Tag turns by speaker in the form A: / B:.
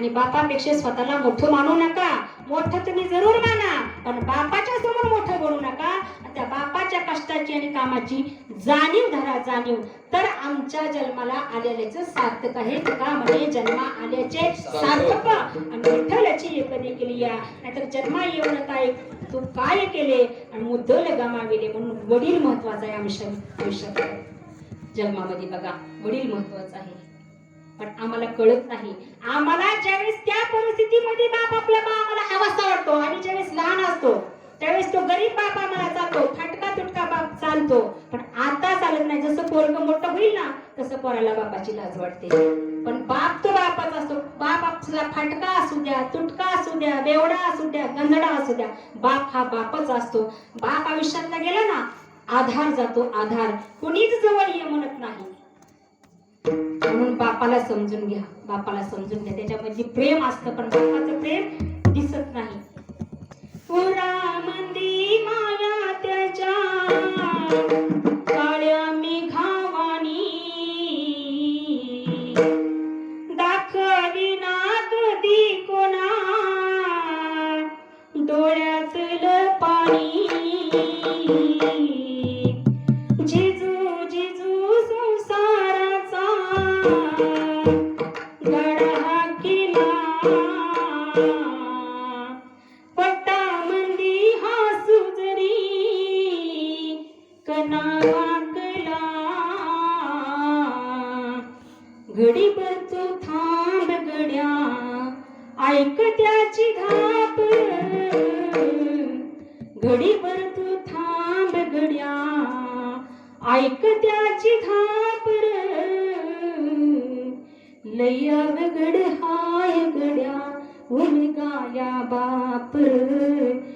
A: आणि बापापेक्षा स्वतःला मोठं मानू नका. मोठं तुम्ही जरूर माना पण बापाच्या समोर मोठं बनू नका. त्या बापाच्या कष्टाची आणि कामाची जाणीव धरा जाणीव. तर आमच्या जन्माला आलेल्याचं सार्थक आहे. तुका म्हणे जन्मा आल्याचे सार्थक. आणि विठ्ठलाची एकने केली या. नाहीतर जन्मा येऊन काय तू काय केले? आणि मुद्दल गमाविले म्हणून वडील महत्त्वाचा आहे आयुष्या आयुष्यात. जन्मामध्ये बघा वडील महत्त्वाचा आहे. पण आम्हाला कळत नाही. आम्हाला ज्यावेळेस त्या परिस्थितीमध्ये बाप आपला बा आम्हाला हवासा वाटतो आणि ज्यावेळेस लहान असतो त्यावेळेस तो गरीब बाप आम्हाला चालतो फाटका तुटका बाप चालतो. पण आता चालत नाही. जसं पोरग मोठं होईल ना तसं पोराला बापाची लाज वाटते. पण बाप तो बापच असतो. बाप आपला फाटका असू द्या तुटका असू द्या बेवडा असू द्या गंधडा असू द्या बाप हा बापच असतो. बाप आयुष्यातला गेला ना आधार जातो आधार. कुणीच जवळ ये म्हणत नाही. बापाला समजून घ्या. बापाला समजून घ्या. त्याच्यामध्ये प्रेम असतं पण बापाचं प्रेम दिसत नाही. पुरामंदी माया त्याच्या. काळ्या मेघावानी. दाखविना कधी कोणा डोळ्यातलं पाणी घडी तू थांब गड्या ऐक त्याची धाप. घडी तू थांब गड्या ऐक त्याची धाप. लय अवघड हाय गड्या उमगाया बापर उमगाया बापर